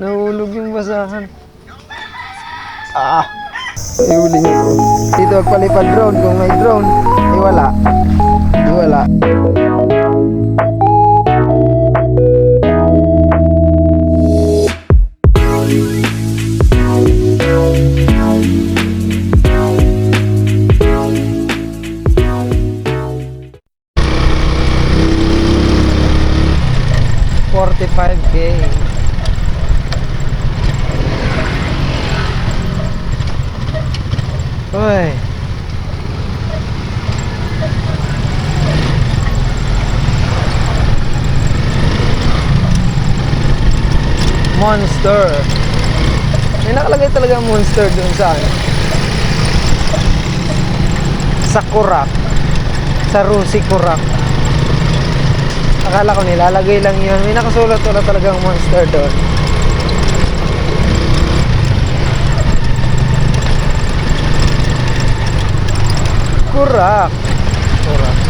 Nahulog yung basahan. Ah! Ay, huli niyo ko. Dito magpalipad drone. Kung may drone, ay wala. Ay wala. Forty-five. Uy. Monster. May nakalagay talaga monster dun sa ano. Sa Kurak. Sa Rusi Kurak. Akala ko nilalagay lang yun. May nakasulat wala talagang monster doon. Kurak. Kurak.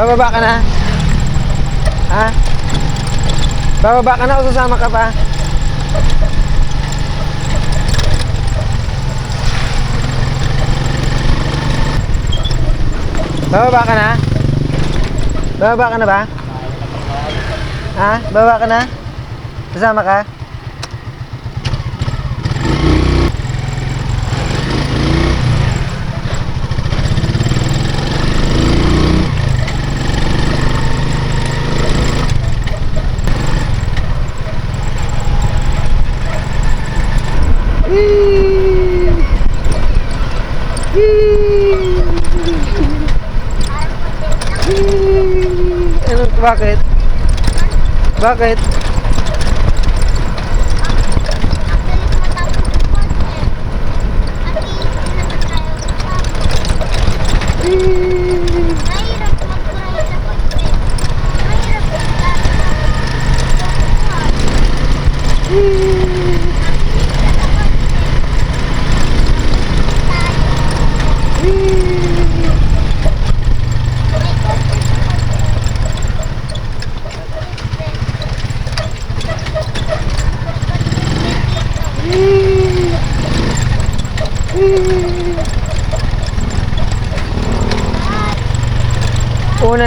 Bababa ka na? Ha? Bababa ka na o sasama ka pa? Bababa ka na? Bababa ka na ba? Ha? Bababa ka na? Sasama ka? Bakit? Bakit?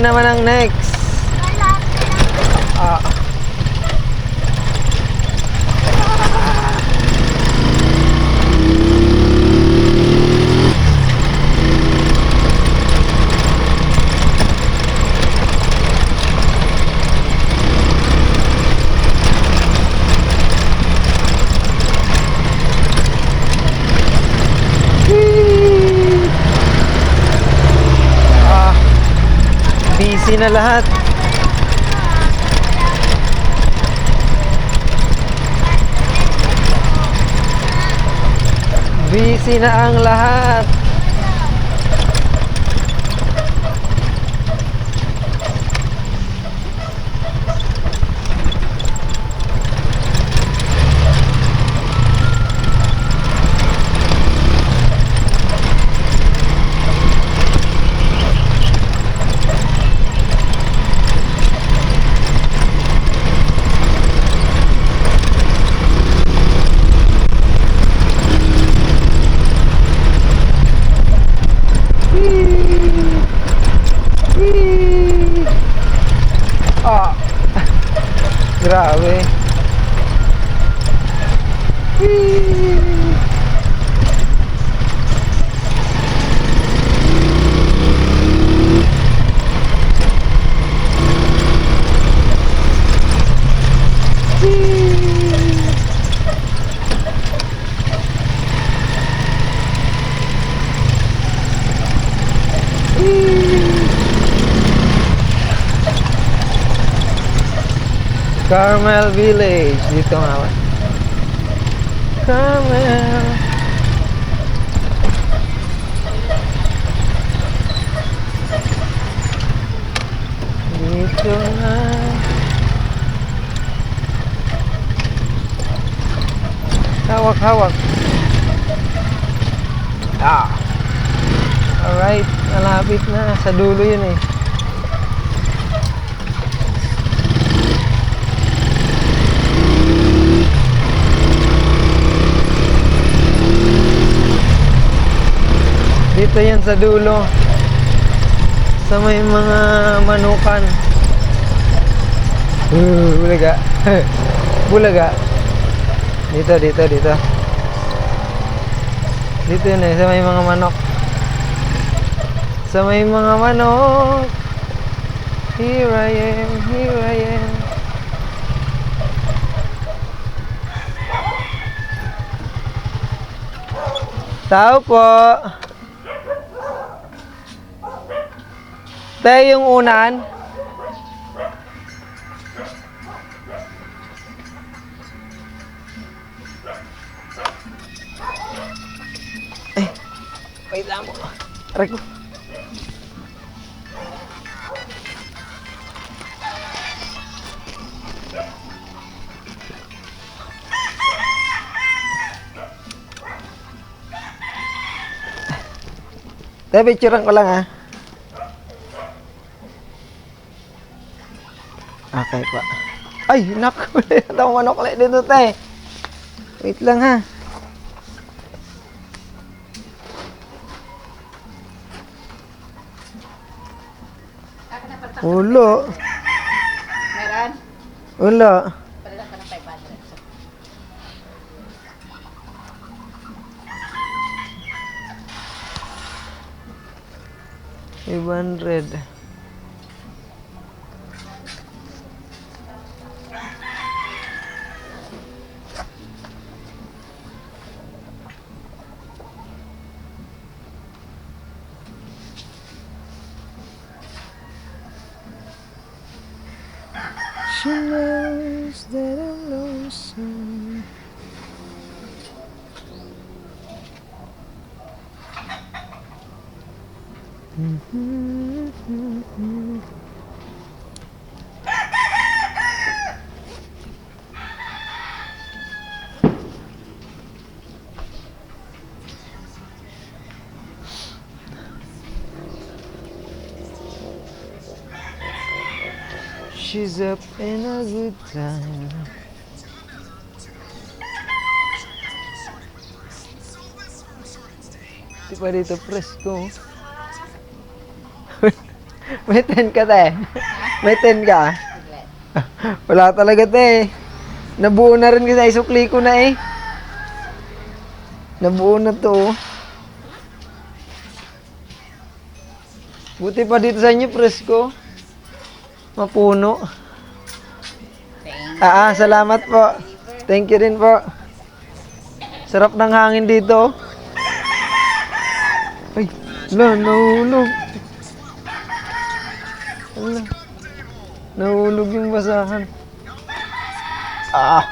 Una naman ang next. Ah. Ah. Busy na lahat. Busy na ang lahat. Carmel Village. Dito nga ba? Carmel. Dito na. Hawak, hawak. Ah. Alright, malapit na. Sa dulo yun eh. Dito yan sa dulo. Sa may mga manukan. Uh, bulaga. bulaga. Dito, dito, dito. Dito yun eh, sa may mga manok. Sa may mga manok. Here I am, here I am. Tao po. Tayo yung unan. Ay, wait lang po. Aray ko. Tayo, picturean ko lang ha. Okay pa. Ay, naku. Ito manok ulit dito, tay. Wait lang ha. Ulo. Meron? Ulo. Palitan ko She's up in a good time. Dito presko? May 10 ka te. May 10 ka. Wala talaga te. Nabuo na rin kasi isukli ko na eh. Nabuo na to. Buti pa dito sa inyo presko. Mapuno. Ah, ah, salamat po. Thank you din po. Sarap ng hangin dito. Ay, la, nahulog. Ala, nahulog yung basahan. Ah.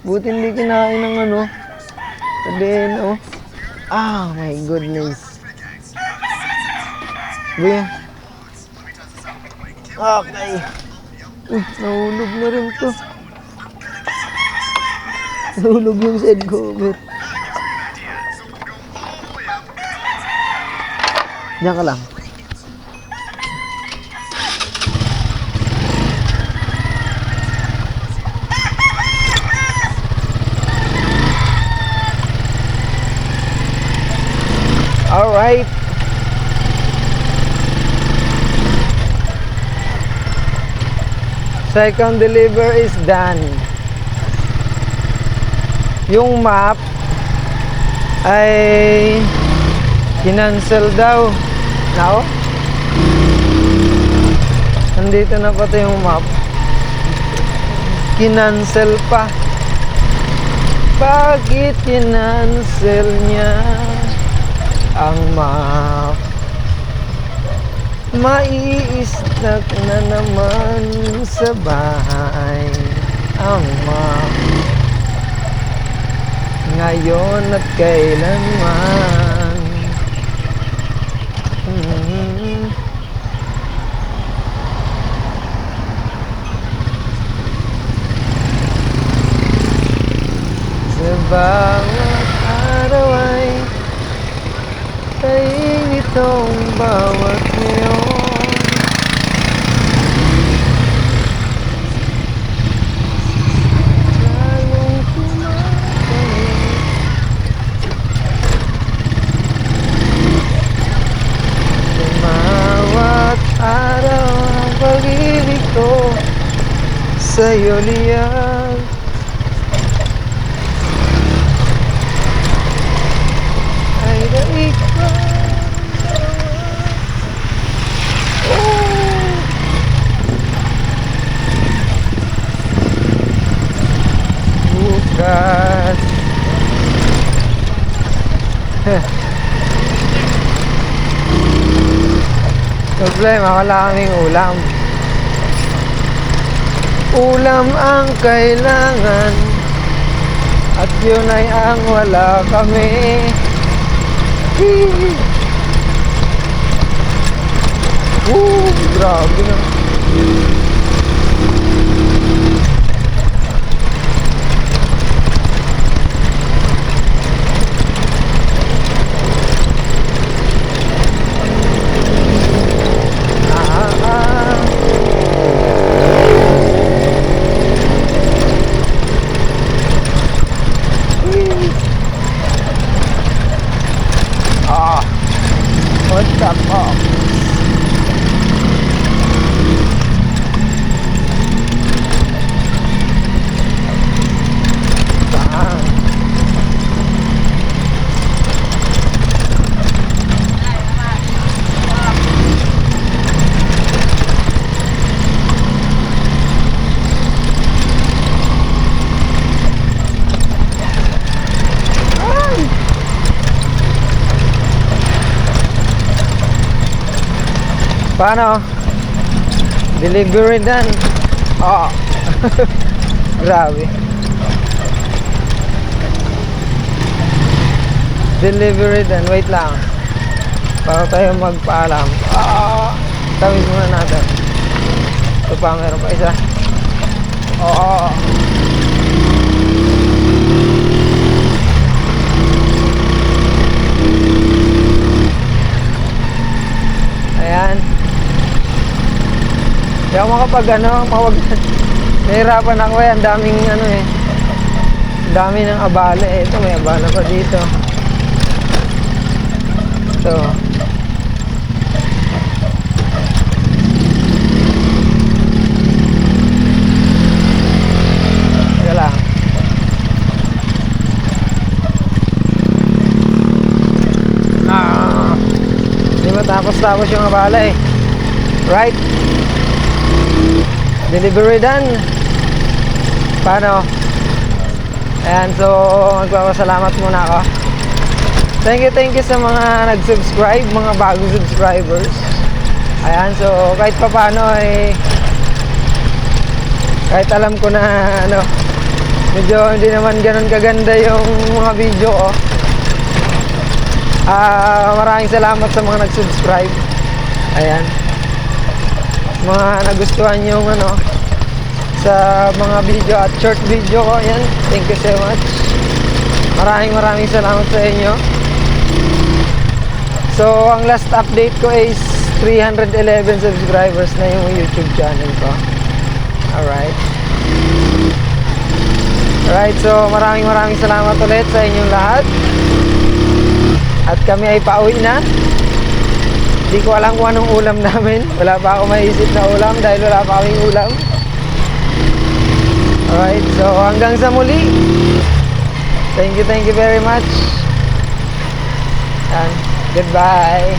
Buti hindi kinain ng ano. Sabihin, oh. Ah, my goodness. Kuya. Okay. Uy, nahulog na rin to. Nahulog yung side cover. Diyan ka lang. Alright. Second deliver is done. Yung map ay kinancel daw. Now, nandito na pati yung map. Kinancel pa. Bakit kinancel niya ang map? Maiistak na naman sa bahay Ang ma Ngayon at kailanman Mm. Sa bawat araw ay Kain itong bawat ngayon Lalong kumakain Bawat araw ang pag-ibig ko Sa'yo liyan Ay na ikaw Oh. Bukas Problema, wala kaming ulam. Ulam ang kailangan At yun ay ang wala kami! Woo! Grabe na up. Paano? Delivery done. Oo. Grabe. Delivery done. Wait lang. Para tayo magpaalam. Ah! Tawid muna natin. Ito pa, meron pa isa. Oo. Ayan. Makapag ano, mawag. Nahirapan ako eh, ang daming ano eh. Dami ng abala eh. Ito may abala pa dito. Ito. Ah. Hindi matapos-tapos yung abala eh. Right? Delivery done. Paano? Ayan, so magpapasalamat muna ako. Thank you, thank you sa mga nag-subscribe, mga bagong subscribers. Ayan, so kahit pa paano eh, kahit alam ko na ano, medyo hindi naman ganun kaganda yung mga video ko. Ah, maraming salamat sa mga nag-subscribe. Ayan. Mga nagustuhan yung ano sa mga video at short video ko. Ayan. Thank you so much. Maraming maraming salamat sa inyo. So, ang last update ko is 311 subscribers na yung YouTube channel ko. Alright. Alright, so maraming maraming salamat ulit sa inyong lahat. At kami ay pauwi na. Hindi ko alam kung anong ulam namin. Wala pa ako maisip na ulam dahil wala pa kaming ulam. Alright, so hanggang sa muli. Thank you, thank you very much. And goodbye.